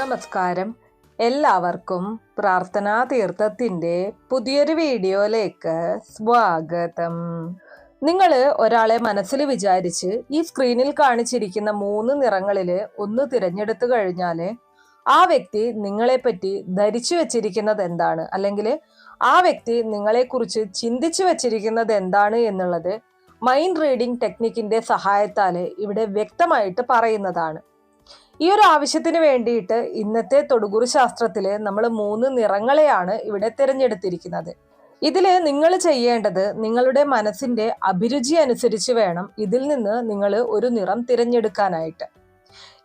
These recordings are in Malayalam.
നമസ്കാരം. എല്ലാവർക്കും പ്രാർത്ഥനാ തീർത്ഥത്തിന്റെ പുതിയൊരു വീഡിയോയിലേക്ക് സ്വാഗതം. നിങ്ങൾ ഒരാളെ മനസ്സിൽ വിചാരിച്ച് ഈ സ്ക്രീനിൽ കാണിച്ചിരിക്കുന്ന മൂന്ന് നിറങ്ങളിൽ ഒന്ന് തിരഞ്ഞെടുത്തു കഴിഞ്ഞാൽ ആ വ്യക്തി നിങ്ങളെപ്പറ്റി ധരിച്ചു വച്ചിരിക്കുന്നത് എന്താണ്? അല്ലെങ്കിൽ ആ വ്യക്തി നിങ്ങളെക്കുറിച്ച് ചിന്തിച്ചു വച്ചിരിക്കുന്നത് എന്താണ് എന്നുള്ളത് മൈൻഡ് റീഡിംഗ് ടെക്നിക്കിന്റെ സഹായത്താൽ ഇവിടെ വ്യക്തമായിട്ട് പറയുന്നതാണ്. ഈ ഒരു ആവശ്യത്തിന് വേണ്ടിയിട്ട് ഇന്നത്തെ തൊടുകുറി ശാസ്ത്രത്തിൽ നമ്മൾ മൂന്ന് നിറങ്ങളെയാണ് ഇവിടെ തിരഞ്ഞെടുത്തിരിക്കുന്നത്. ഇതിൽ നിങ്ങൾ ചെയ്യേണ്ടത് നിങ്ങളുടെ മനസ്സിന്റെ അഭിരുചി അനുസരിച്ച് വേണം ഇതിൽ നിന്ന് നിങ്ങൾ ഒരു നിറം തിരഞ്ഞെടുക്കാനായിട്ട്.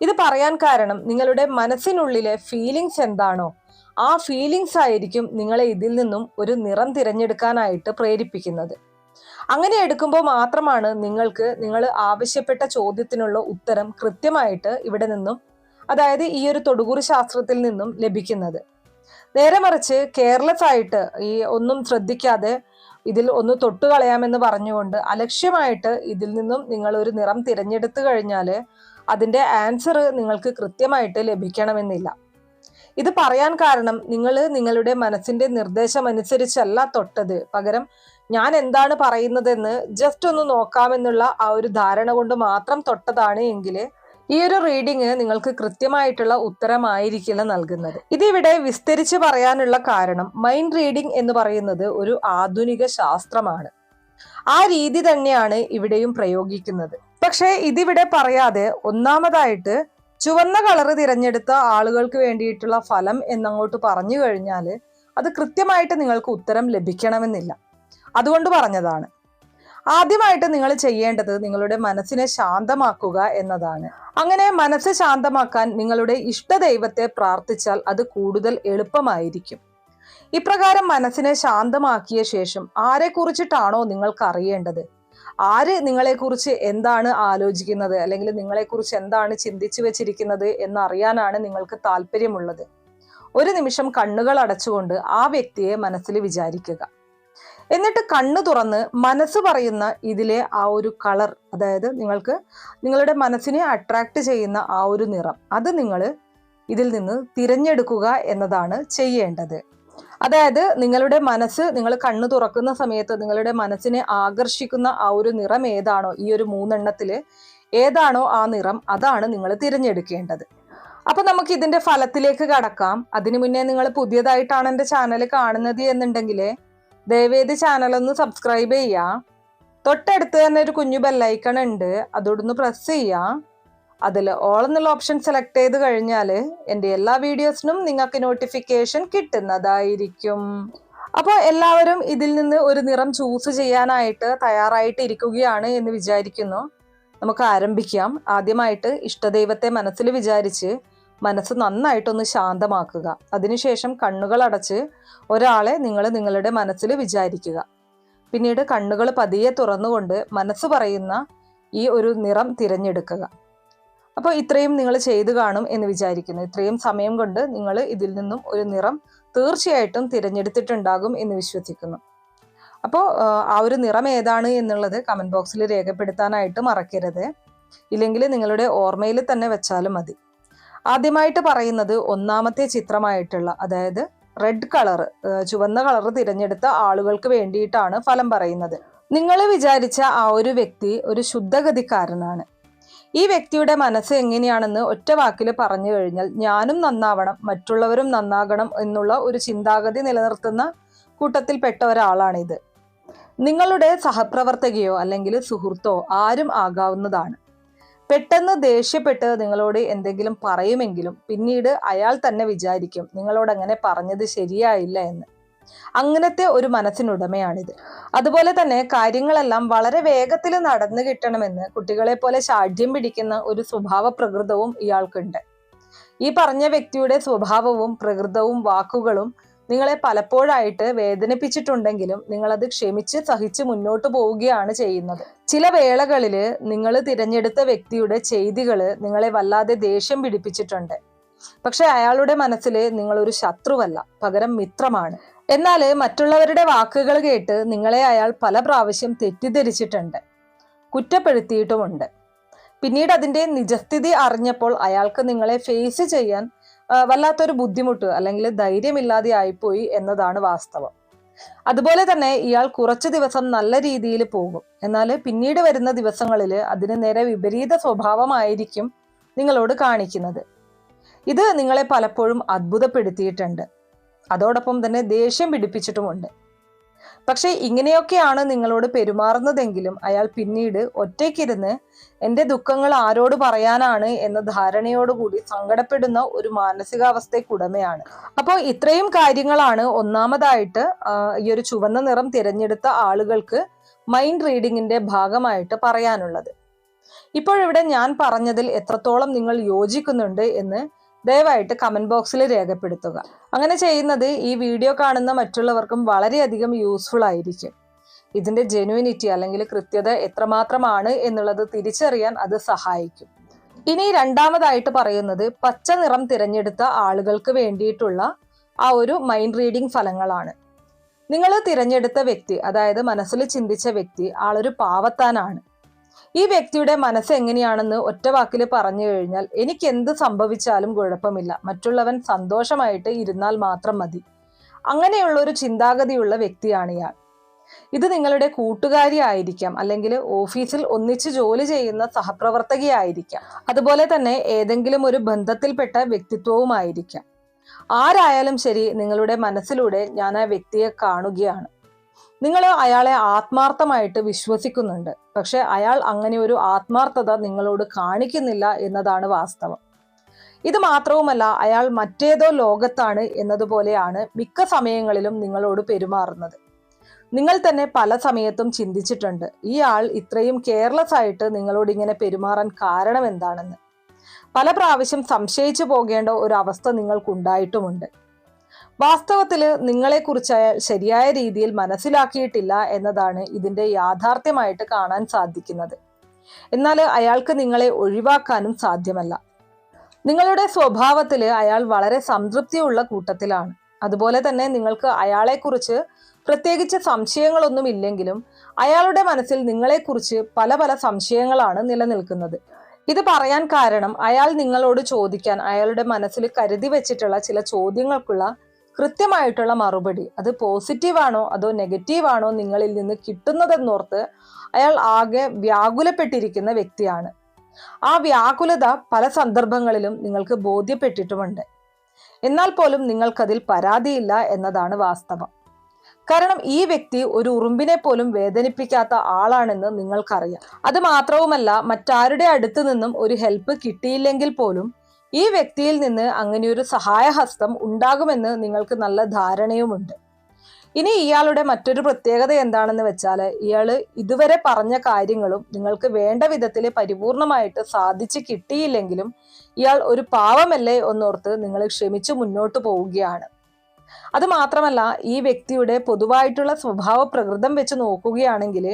ഇത് പറയാൻ കാരണം നിങ്ങളുടെ മനസ്സിനുള്ളിലെ ഫീലിങ്സ് എന്താണോ ആ ഫീലിങ്സ് ആയിരിക്കും നിങ്ങളെ ഇതിൽ നിന്നും ഒരു നിറം തിരഞ്ഞെടുക്കാനായിട്ട് പ്രേരിപ്പിക്കുന്നത്. അങ്ങനെ എടുക്കുമ്പോൾ മാത്രമാണ് നിങ്ങൾക്ക് നിങ്ങൾ ആവശ്യപ്പെട്ട ചോദ്യത്തിനുള്ള ഉത്തരം കൃത്യമായിട്ട് ഇവിടെ നിന്നും അതായത് ഈ ഒരു തൊടുകുറി ശാസ്ത്രത്തിൽ നിന്നും ലഭിക്കുന്നത്. നേരെ മറിച്ച് കെയർലെസ് ആയിട്ട് ഈ ഒന്നും ശ്രദ്ധിക്കാതെ ഇതിൽ ഒന്ന് തൊട്ട് കളയാമെന്ന് പറഞ്ഞുകൊണ്ട് അലക്ഷ്യമായിട്ട് ഇതിൽ നിന്നും നിങ്ങൾ ഒരു നിറം തിരഞ്ഞെടുത്ത് കഴിഞ്ഞാൽ അതിന്റെ ആൻസർ നിങ്ങൾക്ക് കൃത്യമായിട്ട് ലഭിക്കണമെന്നില്ല. ഇത് പറയാൻ കാരണം നിങ്ങൾ നിങ്ങളുടെ മനസ്സിന്റെ നിർദ്ദേശം അനുസരിച്ചല്ല തൊട്ടത്. പകരം ഞാൻ എന്താണ് പറയുന്നതെന്ന് ജസ്റ്റ് ഒന്ന് നോക്കാമെന്നുള്ള ആ ഒരു ധാരണ കൊണ്ട് മാത്രം തൊട്ടതാണ് എങ്കിൽ ഈ ഒരു റീഡിങ് നിങ്ങൾക്ക് കൃത്യമായിട്ടുള്ള ഉത്തരമായിരിക്കില്ല നൽകുന്നത്. ഇതിവിടെ വിസ്തരിച്ച് പറയാനുള്ള കാരണം മൈൻഡ് റീഡിംഗ് എന്ന് പറയുന്നത് ഒരു ആധുനിക ശാസ്ത്രമാണ്. ആ രീതി തന്നെയാണ് ഇവിടെയും പ്രയോഗിക്കുന്നത്. പക്ഷേ ഇതിവിടെ പറയാതെ ഒന്നാമതായിട്ട് ചുവന്ന കളറ് തിരഞ്ഞെടുത്ത ആളുകൾക്ക് വേണ്ടിയിട്ടുള്ള ഫലം എന്നങ്ങോട്ട് പറഞ്ഞു കഴിഞ്ഞാൽ അത് കൃത്യമായിട്ട് നിങ്ങൾക്ക് ഉത്തരം ലഭിക്കണമെന്നില്ല. അതുകൊണ്ട് പറഞ്ഞതാണ് ആദ്യമായിട്ട് നിങ്ങൾ ചെയ്യേണ്ടത് നിങ്ങളുടെ മനസ്സിനെ ശാന്തമാക്കുക എന്നതാണ്. അങ്ങനെ മനസ്സ് ശാന്തമാക്കാൻ നിങ്ങളുടെ ഇഷ്ടദൈവത്തെ പ്രാർത്ഥിച്ചാൽ അത് കൂടുതൽ എളുപ്പമായിരിക്കും. ഇപ്രകാരം മനസ്സിനെ ശാന്തമാക്കിയ ശേഷം ആരെക്കുറിച്ചിട്ടാണോ നിങ്ങൾക്ക് അറിയേണ്ടത്? ആര് നിങ്ങളെക്കുറിച്ച് എന്താണ് ആലോചിക്കുന്നത്? അല്ലെങ്കിൽ നിങ്ങളെക്കുറിച്ച് എന്താണ് ചിന്തിച്ചു വെച്ചിരിക്കുന്നത് എന്നറിയാനാണ് നിങ്ങൾക്ക് താല്പര്യമുള്ളത്. ഒരു നിമിഷം കണ്ണുകൾ അടച്ചുകൊണ്ട് ആ വ്യക്തിയെ മനസ്സിൽ വിചാരിക്കുക. എന്നിട്ട് കണ്ണ് തുറന്ന് മനസ്സ് പറയുന്ന ഇതിലെ ആ ഒരു കളർ അതായത് നിങ്ങൾക്ക് നിങ്ങളുടെ മനസ്സിനെ അട്രാക്ട് ചെയ്യുന്ന ആ ഒരു നിറം അത് നിങ്ങൾ ഇതിൽ നിന്ന് തിരഞ്ഞെടുക്കുക എന്നതാണ് ചെയ്യേണ്ടത്. അതായത് നിങ്ങളുടെ മനസ്സ് നിങ്ങൾ കണ്ണു തുറക്കുന്ന സമയത്ത് നിങ്ങളുടെ മനസ്സിനെ ആകർഷിക്കുന്ന ആ ഒരു നിറം ഏതാണോ ഈ ഒരു മൂന്നെണ്ണത്തിൽ ഏതാണോ ആ നിറം അതാണ് നിങ്ങൾ തിരഞ്ഞെടുക്കേണ്ടത്. അപ്പൊ നമുക്ക് ഇതിന്റെ ഫലത്തിലേക്ക് കടക്കാം. അതിനു മുന്നേ നിങ്ങൾ പുതിയതായിട്ടാണ് എന്റെ ചാനൽ കാണുന്നത് എന്നുണ്ടെങ്കിൽ ചാനൽ ഒന്ന് സബ്സ്ക്രൈബ് ചെയ്യുക തൊട്ടടുത്ത് തന്നെ ഒരു കുഞ്ഞു ബെല്ലൈക്കൺ ഉണ്ട്. അതോടൊന്ന് പ്രസ് ചെയ്യുക അതിൽ ഓൾ എന്നുള്ള ഓപ്ഷൻ സെലക്ട് ചെയ്ത് കഴിഞ്ഞാൽ എന്റെ എല്ലാ വീഡിയോസിനും നിങ്ങൾക്ക് നോട്ടിഫിക്കേഷൻ കിട്ടുന്നതായിരിക്കും. അപ്പോൾ എല്ലാവരും ഇതിൽ നിന്ന് ഒരു നിറം ചൂസ് ചെയ്യാനായിട്ട് തയ്യാറായിട്ട് ഇരിക്കുകയാണ് എന്ന് വിചാരിക്കുന്നു. നമുക്ക് ആരംഭിക്കാം. ആദ്യമായിട്ട് ഇഷ്ടദൈവത്തെ മനസ്സിൽ വിചാരിച്ച് മനസ്സ് നന്നായിട്ടൊന്ന് ശാന്തമാക്കുക. അതിനുശേഷം കണ്ണുകൾ അടച്ച് ഒരാളെ നിങ്ങൾ നിങ്ങളുടെ മനസ്സിൽ വിചാരിക്കുക. പിന്നീട് കണ്ണുകൾ പതിയെ തുറന്നുകൊണ്ട് മനസ്സ് പറയുന്ന ഈ ഒരു നിറം തിരഞ്ഞെടുക്കുക. അപ്പോൾ ഇത്രയും നിങ്ങൾ ചെയ്തു കാണും എന്ന് വിചാരിക്കുന്നു. ഇത്രയും സമയം കൊണ്ട് നിങ്ങൾ ഇതിൽ നിന്നും ഒരു നിറം തീർച്ചയായിട്ടും തിരഞ്ഞെടുത്തിട്ടുണ്ടാകും എന്ന് വിശ്വസിക്കുന്നു. അപ്പോൾ ആ ഒരു നിറം ഏതാണ് എന്നുള്ളത് കമന്റ് ബോക്സിൽ രേഖപ്പെടുത്താനായിട്ട് മറക്കരുത്. ഇല്ലെങ്കിൽ നിങ്ങളുടെ ഓർമ്മയിൽ തന്നെ വെച്ചാലും മതി. ആദ്യമായിട്ട് പറയുന്നത് ഒന്നാമത്തെ ചിത്രമായിട്ടുള്ള അതായത് റെഡ് കളർ ചുവന്ന കളർ തിരഞ്ഞെടുത്ത ആളുകൾക്ക് വേണ്ടിയിട്ടാണ് ഫലം പറയുന്നത്. നിങ്ങൾ വിചാരിച്ച ആ ഒരു വ്യക്തി ഒരു ശുദ്ധഗതിക്കാരനാണ്. ഈ വ്യക്തിയുടെ മനസ്സ് എങ്ങനെയാണെന്ന് ഒറ്റ വാക്കിൽ പറഞ്ഞു കഴിഞ്ഞാൽ ഞാനും നന്നാവണം മറ്റുള്ളവരും നന്നാകണം എന്നുള്ള ഒരു ചിന്താഗതി നിലനിർത്തുന്ന കൂട്ടത്തിൽപ്പെട്ട ഒരാളാണിത്. നിങ്ങളുടെ സഹപ്രവർത്തകയോ അല്ലെങ്കിൽ സുഹൃത്തോ ആരും ആകാവുന്നതാണ്. പെട്ടെന്ന് ദേഷ്യപ്പെട്ട് നിങ്ങളോട് എന്തെങ്കിലും പറയുമെങ്കിലും പിന്നീട് അയാൾ തന്നെ വിചാരിക്കും നിങ്ങളോട് അങ്ങനെ പറഞ്ഞത് ശരിയായില്ല എന്ന്. അങ്ങനത്തെ ഒരു മനസ്സിനുടമയാണിത്. അതുപോലെ തന്നെ കാര്യങ്ങളെല്ലാം വളരെ വേഗത്തിൽ നടന്നു കിട്ടണമെന്ന് കുട്ടികളെ പോലെ ശാഠ്യം പിടിക്കുന്ന ഒരു സ്വഭാവ പ്രകൃതവും ഇയാൾക്കുണ്ട്. ഈ പറഞ്ഞ വ്യക്തിയുടെ സ്വഭാവവും പ്രകൃതവും വാക്കുകളും നിങ്ങളെ പലപ്പോഴായിട്ട് വേദനിപ്പിച്ചിട്ടുണ്ടെങ്കിലും നിങ്ങളത് ക്ഷമിച്ച് സഹിച്ച് മുന്നോട്ട് പോവുകയാണ് ചെയ്യുന്നത്. ചില വേളകളിൽ നിങ്ങൾ തിരഞ്ഞെടുത്ത വ്യക്തിയുടെ ചെയ്തികൾ നിങ്ങളെ വല്ലാതെ ദേഷ്യം പിടിപ്പിച്ചിട്ടുണ്ട്. പക്ഷെ അയാളുടെ മനസ്സിൽ നിങ്ങളൊരു ശത്രുവല്ല പകരം മിത്രമാണ്. എന്നാൽ മറ്റുള്ളവരുടെ വാക്കുകൾ കേട്ട് നിങ്ങളെ അയാൾ പല പ്രാവശ്യം തെറ്റിദ്ധരിച്ചിട്ടുണ്ട് കുറ്റപ്പെടുത്തിയിട്ടുമുണ്ട്. പിന്നീട് അതിന്റെ നിജസ്ഥിതി അറിഞ്ഞപ്പോൾ അയാൾക്ക് നിങ്ങളെ ഫേസ് ചെയ്യാൻ വല്ലാത്തൊരു ബുദ്ധിമുട്ട് അല്ലെങ്കിൽ ധൈര്യമില്ലാതെ ആയിപ്പോയി എന്നതാണ് വാസ്തവം. അതുപോലെ തന്നെ ഇയാൾ കുറച്ച് ദിവസം നല്ല രീതിയിൽ പോകും. എന്നാൽ പിന്നീട് വരുന്ന ദിവസങ്ങളിൽ അതിന് നേരെ വിപരീത സ്വഭാവമായിരിക്കും നിങ്ങളോട് കാണിക്കുന്നത്. ഇത് നിങ്ങളെ പലപ്പോഴും അത്ഭുതപ്പെടുത്തിയിട്ടുണ്ട്. അതോടൊപ്പം തന്നെ ദേഷ്യം പിടിപ്പിച്ചിട്ടുമുണ്ട്. പക്ഷെ ഇങ്ങനെയൊക്കെയാണ് നിങ്ങളോട് പെരുമാറുന്നതെങ്കിലും അയാൾ പിന്നീട് ഒറ്റയ്ക്കിരുന്ന് എന്റെ ദുഃഖങ്ങൾ ആരോട് പറയാനാണ് എന്ന ധാരണയോടുകൂടി സങ്കടപ്പെടുന്ന ഒരു മാനസികാവസ്ഥയ്ക്കുടമയാണ്. അപ്പോൾ ഇത്രയും കാര്യങ്ങളാണ് ഒന്നാമതായിട്ട് ഈ ഒരു ചുവന്ന നിറം തിരഞ്ഞെടുത്ത ആളുകൾക്ക് മൈൻഡ് റീഡിങ്ങിന്റെ ഭാഗമായിട്ട് പറയാനുള്ളത്. ഇപ്പോഴിവിടെ ഞാൻ പറഞ്ഞതിൽ എത്രത്തോളം നിങ്ങൾ യോജിക്കുന്നുണ്ട് എന്ന് ദയവായിട്ട് കമന്റ് ബോക്സിൽ രേഖപ്പെടുത്തുക. അങ്ങനെ ചെയ്യുന്നത് ഈ വീഡിയോ കാണുന്ന മറ്റുള്ളവർക്കും വളരെയധികം യൂസ്ഫുൾ ആയിരിക്കും. ഇതിന്റെ ജെനുവിനിറ്റി അല്ലെങ്കിൽ കൃത്യത എത്രമാത്രമാണ് എന്നുള്ളത് തിരിച്ചറിയാൻ അത് സഹായിക്കും. ഇനി രണ്ടാമതായിട്ട് പറയുന്നത് പച്ച നിറം തിരഞ്ഞെടുത്ത ആളുകൾക്ക് വേണ്ടിയിട്ടുള്ള ആ ഒരു മൈൻഡ് റീഡിംഗ് ഫലങ്ങളാണ്. നിങ്ങൾ തിരഞ്ഞെടുത്ത വ്യക്തി അതായത് മനസ്സിൽ ചിന്തിച്ച വ്യക്തി ആളൊരു പാവത്താനാണ്. ഈ വ്യക്തിയുടെ മനസ്സ് എങ്ങനെയാണെന്ന് ഒറ്റ വാക്കിൽ പറഞ്ഞു കഴിഞ്ഞാൽ എനിക്ക് എന്ത് സംഭവിച്ചാലും കുഴപ്പമില്ല. മറ്റുള്ളവൻ സന്തോഷമായിട്ട് ഇരുന്നാൽ മാത്രം മതി. അങ്ങനെയുള്ള ഒരു ചിന്താഗതിയുള്ള വ്യക്തിയാണ് ഇയാൾ. ഇത് നിങ്ങളുടെ കൂട്ടുകാരി ആയിരിക്കാം. അല്ലെങ്കിൽ ഓഫീസിൽ ഒന്നിച്ച് ജോലി ചെയ്യുന്ന സഹപ്രവർത്തകയായിരിക്കാം. അതുപോലെ തന്നെ ഏതെങ്കിലും ഒരു ബന്ധത്തിൽപ്പെട്ട വ്യക്തിത്വവുമായിരിക്കാം. ആരായാലും ശരി നിങ്ങളുടെ മനസ്സിലൂടെ ഞാൻ ആ വ്യക്തിയെ കാണുകയാണ്. നിങ്ങൾ അയാളെ ആത്മാർത്ഥമായിട്ട് വിശ്വസിക്കുന്നുണ്ട്. പക്ഷെ അയാൾ അങ്ങനെ ഒരു ആത്മാർത്ഥത നിങ്ങളോട് കാണിക്കുന്നില്ല എന്നതാണ് വാസ്തവം. ഇത് മാത്രവുമല്ല അയാൾ മറ്റേതോ ലോകത്താണ് എന്നതുപോലെയാണ് മിക്ക സമയങ്ങളിലും നിങ്ങളോട് പെരുമാറുന്നത്. നിങ്ങൾ തന്നെ പല സമയത്തും ചിന്തിച്ചിട്ടുണ്ട് ഈ ആൾ ഇത്രയും കെയർലെസ് ആയിട്ട് നിങ്ങളോട് ഇങ്ങനെ പെരുമാറാൻ കാരണം എന്താണെന്ന്. പല പ്രാവശ്യം സംശയിച്ചു പോകേണ്ട ഒരു അവസ്ഥ നിങ്ങൾക്കുണ്ടായിട്ടുമുണ്ട്. വാസ്തവത്തിൽ നിങ്ങളെക്കുറിച്ച് ശരിയായ രീതിയിൽ മനസ്സിലാക്കിയിട്ടില്ല എന്നതാണ് ഇതിന്റെ യാഥാർത്ഥ്യമായിട്ട് കാണാൻ സാധിക്കുന്നത്. എന്നാൽ അയാൾക്ക് നിങ്ങളെ ഒഴിവാക്കാനും സാധ്യമല്ല. നിങ്ങളുടെ സ്വഭാവത്തിൽ അയാൾ വളരെ സംതൃപ്തിയുള്ള കൂട്ടത്തിലാണ്. അതുപോലെ തന്നെ നിങ്ങൾക്ക് അയാളെക്കുറിച്ച് പ്രത്യേകിച്ച് സംശയങ്ങളൊന്നും ഇല്ലെങ്കിലും അയാളുടെ മനസ്സിൽ നിങ്ങളെക്കുറിച്ച് പല പല സംശയങ്ങളാണ് നിലനിൽക്കുന്നത്. ഇത് പറയാൻ കാരണം അയാൾ നിങ്ങളോട് ചോദിക്കാൻ അയാളുടെ മനസ്സിൽ കരുതി വെച്ചിട്ടുള്ള ചില ചോദ്യങ്ങൾക്കുള്ള കൃത്യമായിട്ടുള്ള മറുപടി. അത് പോസിറ്റീവാണോ അതോ നെഗറ്റീവാണോ നിങ്ങളിൽ നിന്ന് കിട്ടുന്നതെന്നോർത്ത് അയാൾ ആകെ വ്യാകുലപ്പെട്ടിരിക്കുന്ന വ്യക്തിയാണ്. ആ വ്യാകുലത പല സന്ദർഭങ്ങളിലും നിങ്ങൾക്ക് ബോധ്യപ്പെട്ടിട്ടുമുണ്ട്. എന്നാൽ പോലും നിങ്ങൾക്കതിൽ പരാതിയില്ല എന്നതാണ് വാസ്തവം. കാരണം ഈ വ്യക്തി ഒരു ഉറുമ്പിനെ പോലും വേദനിപ്പിക്കാത്ത ആളാണെന്ന് നിങ്ങൾക്കറിയാം. അത് മാത്രവുമല്ല മറ്റാരുടെ അടുത്തു നിന്നും ഒരു ഹെൽപ്പ് കിട്ടിയില്ലെങ്കിൽ പോലും ഈ വ്യക്തിയിൽ നിന്ന് അങ്ങനെ ഒരു സഹായഹസ്തം ഉണ്ടാകുമെന്ന് നിങ്ങൾക്ക് നല്ല ധാരണയുമുണ്ട്. ഇനി ഇയാളുടെ മറ്റൊരു പ്രത്യേകത എന്താണെന്ന് വെച്ചാൽ ഇയാൾ ഇതുവരെ പറഞ്ഞ കാര്യങ്ങളും നിങ്ങൾക്ക് വേണ്ട വിധത്തിൽ പരിപൂർണമായിട്ട് സാധിച്ചു കിട്ടിയില്ലെങ്കിലും ഇയാൾ ഒരു പാവമല്ലേ എന്നോർത്ത് നിങ്ങൾ ക്ഷമിച്ച് മുന്നോട്ട് പോവുകയാണ്. അത് മാത്രമല്ല ഈ വ്യക്തിയുടെ പൊതുവായിട്ടുള്ള സ്വഭാവ പ്രകൃതം വെച്ച് നോക്കുകയാണെങ്കിൽ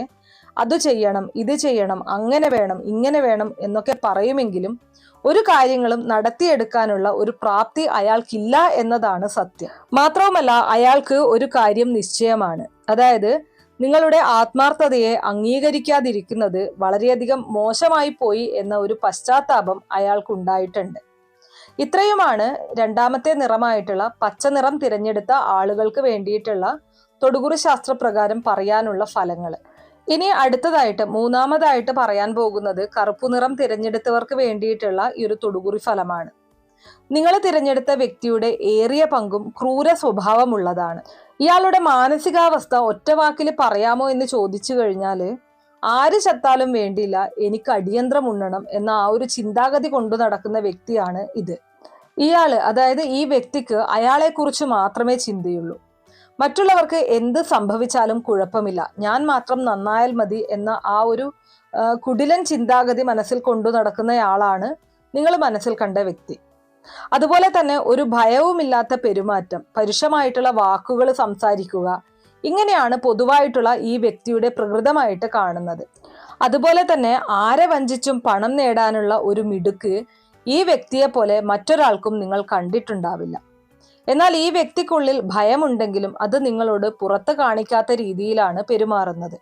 അത് ചെയ്യണം ഇത് ചെയ്യണം അങ്ങനെ വേണം ഇങ്ങനെ വേണം എന്നൊക്കെ പറയുമെങ്കിലും ഒരു കാര്യങ്ങളും നടത്തിയെടുക്കാനുള്ള ഒരു പ്രാപ്തി അയാൾക്കില്ല എന്നതാണ് സത്യം. മാത്രവുമല്ല അയാൾക്ക് ഒരു കാര്യം നിശ്ചയമാണ്. അതായത് നിങ്ങളുടെ ആത്മാർത്ഥതയെ അംഗീകരിക്കാതിരിക്കുന്നത് വളരെയധികം മോശമായി പോയി എന്ന ഒരു പശ്ചാത്താപം അയാൾക്കുണ്ടായിട്ടുണ്ട്. ഇത്രയുമാണ് രണ്ടാമത്തെ നിറമായിട്ടുള്ള പച്ച നിറം തിരഞ്ഞെടുത്ത ആളുകൾക്ക് വേണ്ടിയിട്ടുള്ള തൊടുകുറി ശാസ്ത്രപ്രകാരം പറയാനുള്ള ഫലങ്ങൾ ഇനി അടുത്തതായിട്ട് മൂന്നാമതായിട്ട് പറയാൻ പോകുന്നത് കറുപ്പു നിറം തിരഞ്ഞെടുത്തവർക്ക് വേണ്ടിയിട്ടുള്ള ഈ ഒരു തൊടുകുറി ഫലമാണ്. നിങ്ങൾ തിരഞ്ഞെടുത്ത വ്യക്തിയുടെ ഏറിയ പങ്കും ക്രൂര സ്വഭാവമുള്ളതാണ് ഇയാളുടെ മാനസികാവസ്ഥ ഒറ്റവാക്കിൽ പറയാമോ എന്ന് ചോദിച്ചു കഴിഞ്ഞാൽ ആര് ചത്താലും വേണ്ടിയില്ല എനിക്ക് അടിയന്തരം ഉണ്ണണം എന്ന ആ ഒരു ചിന്താഗതി കൊണ്ടു നടക്കുന്ന വ്യക്തിയാണ് ഇത്. ഇയാൾ അതായത് ഈ വ്യക്തിക്ക് അയാളെക്കുറിച്ച് മാത്രമേ ചിന്തയുള്ളൂ. മറ്റുള്ളവർക്ക് എന്ത് സംഭവിച്ചാലും കുഴപ്പമില്ല. ഞാൻ മാത്രം നന്നായാൽ മതി എന്ന ആ ഒരു കുടിലൻ ചിന്താഗതി മനസ്സിൽ കൊണ്ടു നടക്കുന്നയാളാണ് നിങ്ങൾ മനസ്സിൽ കണ്ട വ്യക്തി. അതുപോലെ തന്നെ ഒരു ഭയവുമില്ലാത്ത പെരുമാറ്റം പരുഷമായിട്ടുള്ള വാക്കുകൾ സംസാരിക്കുക ഇങ്ങനെയാണ് പൊതുവായിട്ടുള്ള ഈ വ്യക്തിയുടെ പ്രകൃതമായിട്ട് കാണുന്നത്. അതുപോലെ തന്നെ ആരെ വഞ്ചിച്ചും പണം നേടാനുള്ള ഒരു മിടുക്ക് ഈ വ്യക്തിയെ പോലെ മറ്റൊരാൾക്കും നിങ്ങൾ കണ്ടിട്ടുണ്ടാവില്ല. എന്നാൽ ഈ വ്യക്തിക്കുള്ളിൽ ഭയമുണ്ടെങ്കിലും അത് നിങ്ങളോട് പുറത്ത് കാണിക്കാത്ത രീതിയിലാണ് പെരുമാറുന്നത്.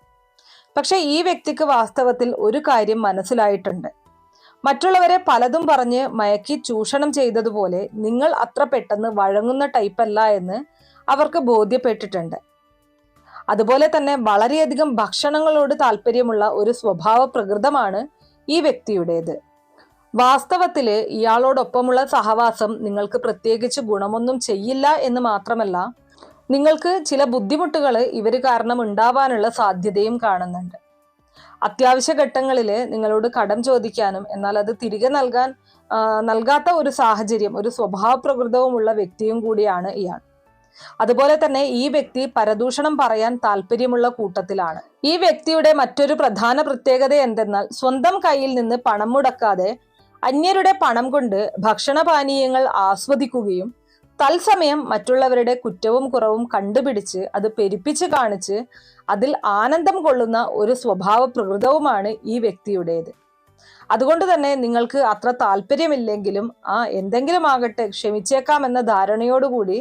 പക്ഷേ ഈ വ്യക്തിക്ക് വാസ്തവത്തിൽ ഒരു കാര്യം മനസ്സിലായിട്ടുണ്ട്. മറ്റുള്ളവരെ പലതും പറഞ്ഞ് മയക്കി ചൂഷണം ചെയ്തതുപോലെ നിങ്ങൾ അത്ര പെട്ടെന്ന് വഴങ്ങുന്ന ടൈപ്പല്ല എന്ന് അവർക്ക് ബോധ്യപ്പെട്ടിട്ടുണ്ട്. അതുപോലെ തന്നെ വളരെയധികം ഭക്ഷണങ്ങളോട് താല്പര്യമുള്ള ഒരു സ്വഭാവ പ്രകൃതമാണ് ഈ വ്യക്തിയുടേത്. വാസ്തവത്തിൽ ഇയാളോടൊപ്പമുള്ള സഹവാസം നിങ്ങൾക്ക് പ്രത്യേകിച്ച് ഗുണമൊന്നും ചെയ്യില്ല എന്ന് മാത്രമല്ല നിങ്ങൾക്ക് ചില ബുദ്ധിമുട്ടുകൾ ഇവർ കാരണം ഉണ്ടാവാനുള്ള സാധ്യതയും കാണുന്നുണ്ട്. അത്യാവശ്യ ഘട്ടങ്ങളിൽ നിങ്ങളോട് കടം ചോദിക്കാനും എന്നാൽ അത് തിരികെ നൽകാൻ നൽകാത്ത ഒരു സാഹചര്യം ഒരു സ്വഭാവ പ്രകൃതവുമുള്ള വ്യക്തിയും കൂടിയാണ് ഇയാൾ. അതുപോലെ തന്നെ ഈ വ്യക്തി പരദൂഷണം പറയാൻ താല്പര്യമുള്ള കൂട്ടത്തിലാണ്. ഈ വ്യക്തിയുടെ മറ്റൊരു പ്രധാന പ്രത്യേകത എന്തെന്നാൽ സ്വന്തം കയ്യിൽ നിന്ന് പണം മുടക്കാതെ അന്യരുടെ പണം കൊണ്ട് ഭക്ഷണപാനീയങ്ങൾ ആസ്വദിക്കുകയും തത്സമയം മറ്റുള്ളവരുടെ കുറ്റവും കുറവും കണ്ടുപിടിച്ച് അത് പെരുപ്പിച്ച് കാണിച്ച് അതിൽ ആനന്ദം കൊള്ളുന്ന ഒരു സ്വഭാവ പ്രകൃതവുമാണ് ഈ വ്യക്തിയുടേത്. അതുകൊണ്ട് തന്നെ നിങ്ങൾക്ക് അത്ര താല്പര്യമില്ലെങ്കിലും ആ എന്തെങ്കിലും ആകട്ടെ ക്ഷമിച്ചേക്കാമെന്ന ധാരണയോടുകൂടി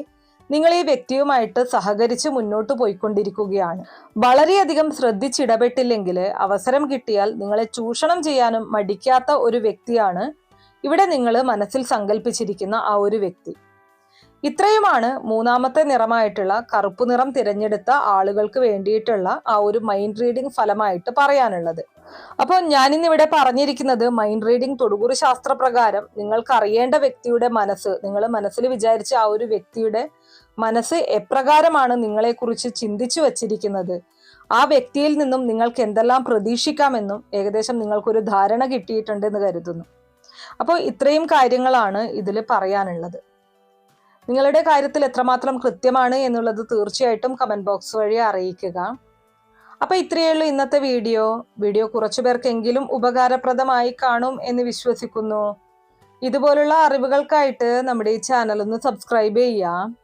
നിങ്ങൾ ഈ വ്യക്തിയുമായിട്ട് സഹകരിച്ച് മുന്നോട്ട് പോയിക്കൊണ്ടിരിക്കുകയാണ്. വളരെയധികം ശ്രദ്ധിച്ചിടപെട്ടില്ലെങ്കിൽ അവസരം കിട്ടിയാൽ നിങ്ങളെ ചൂഷണം ചെയ്യാനും മടിക്കാത്ത ഒരു വ്യക്തിയാണ് ഇവിടെ നിങ്ങൾ മനസ്സിൽ സങ്കല്പിച്ചിരിക്കുന്ന ആ ഒരു വ്യക്തി. ഇത്രയുമാണ് മൂന്നാമത്തെ നിറമായിട്ടുള്ള കറുപ്പ് നിറം തിരഞ്ഞെടുത്ത ആളുകൾക്ക് വേണ്ടിയിട്ടുള്ള ആ ഒരു മൈൻഡ് റീഡിംഗ് ഫലമായിട്ട് പറയാനുള്ളത്. അപ്പോൾ ഞാനിന്നിവിടെ പറഞ്ഞിരിക്കുന്നത് മൈൻഡ് റീഡിംഗ് തൊടുകുറി ശാസ്ത്രപ്രകാരം നിങ്ങൾക്ക് അറിയേണ്ട വ്യക്തിയുടെ മനസ്സ് നിങ്ങൾ മനസ്സിൽ വിചാരിച്ച ആ ഒരു വ്യക്തിയുടെ മനസ്സ് എപ്രകാരമാണ് നിങ്ങളെക്കുറിച്ച് ചിന്തിച്ചു വച്ചിരിക്കുന്നത്? ആ വ്യക്തിയിൽ നിന്നും നിങ്ങൾക്ക് എന്തെല്ലാം പ്രതീക്ഷിക്കാമെന്നും ഏകദേശം നിങ്ങൾക്കൊരു ധാരണ കിട്ടിയിട്ടുണ്ടെന്ന് കരുതുന്നു. അപ്പോൾ ഇത്രയും കാര്യങ്ങളാണ് ഇതിൽ പറയാനുള്ളത്. നിങ്ങളുടെ കാര്യത്തിൽ എത്രമാത്രം കൃത്യമാണ് എന്നുള്ളത് തീർച്ചയായിട്ടും കമന്റ് ബോക്സ് വഴി അറിയിക്കുക. അപ്പോൾ ഇത്രയേ ഉള്ളൂ ഇന്നത്തെ വീഡിയോ. വീഡിയോ കുറച്ചു പേർക്കെങ്കിലും ഉപകാരപ്രദമായി കാണും എന്ന് വിശ്വസിക്കുന്നു. ഇതുപോലുള്ള അറിവുകൾക്കായിട്ട് നമ്മുടെ ഈ ചാനൽ ഒന്ന് സബ്സ്ക്രൈബ് ചെയ്യുക.